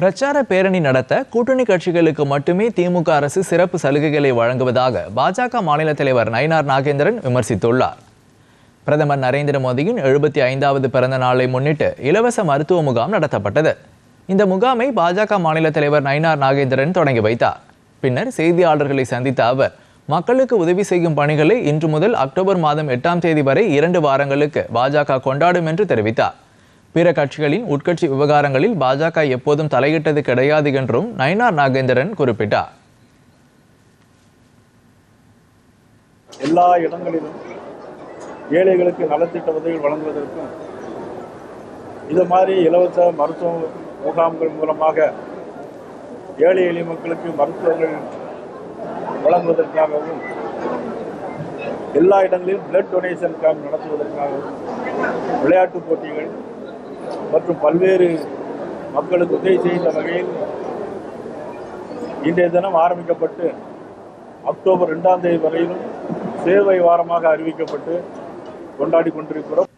பிரச்சார பேரணி நடத்த கூட்டணி கட்சிகளுக்கு மட்டுமே திமுக அரசு சிறப்பு சலுகைகளை வழங்குவதாக பாஜக மாநில தலைவர் நயினார் நாகேந்திரன் விமர்சித்துள்ளார். பிரதமர் நரேந்திர மோடியின் எழுபத்தி ஐந்தாவது பிறந்த நாளை முன்னிட்டு இலவச மருத்துவ முகாம் நடத்தப்பட்டது. இந்த முகாமை பாஜக மாநில தலைவர் நயினார் நாகேந்திரன் தொடங்கி வைத்தார். பின்னர் செய்தியாளர்களை சந்தித்த அவர் மக்களுக்கு உதவி செய்யும் பணிகளை இன்று முதல் அக்டோபர் மாதம் எட்டாம் தேதி வரை இரண்டு வாரங்களுக்கு பாஜக கொண்டாடும் என்று தெரிவித்தார். பிற கட்சிகளின் உட்கட்சி விவகாரங்களில் பாஜக எப்போதும் தலையிட்டது கிடையாது என்றும் நயனார் நாகேந்திரன் குறிப்பிட்டார். எல்லா இடங்களிலும் ஏழைகளுக்கு நலத்திட்ட உதவிகள் வழங்குவதற்கும் இது மாதிரி இலவச மருத்துவ முகாம்கள் மூலமாக ஏழை எளிய மக்களுக்கு மருத்துவங்கள் வழங்குவதற்காகவும் எல்லா இடங்களிலும் பிளட் டொனேஷன் கேம்ப் நடத்துவதற்காகவும் விளையாட்டுப் போட்டிகள் மற்றும் பல்வேறு மக்களுக்கு உதவி செய்கின்ற வகையில் இன்றைய தினம் ஆரம்பிக்கப்பட்டு அக்டோபர் ரெண்டாம் தேதி வரையிலும் சேவை வாரமாக அறிவிக்கப்பட்டு கொண்டாடி கொண்டிருக்கிறோம்.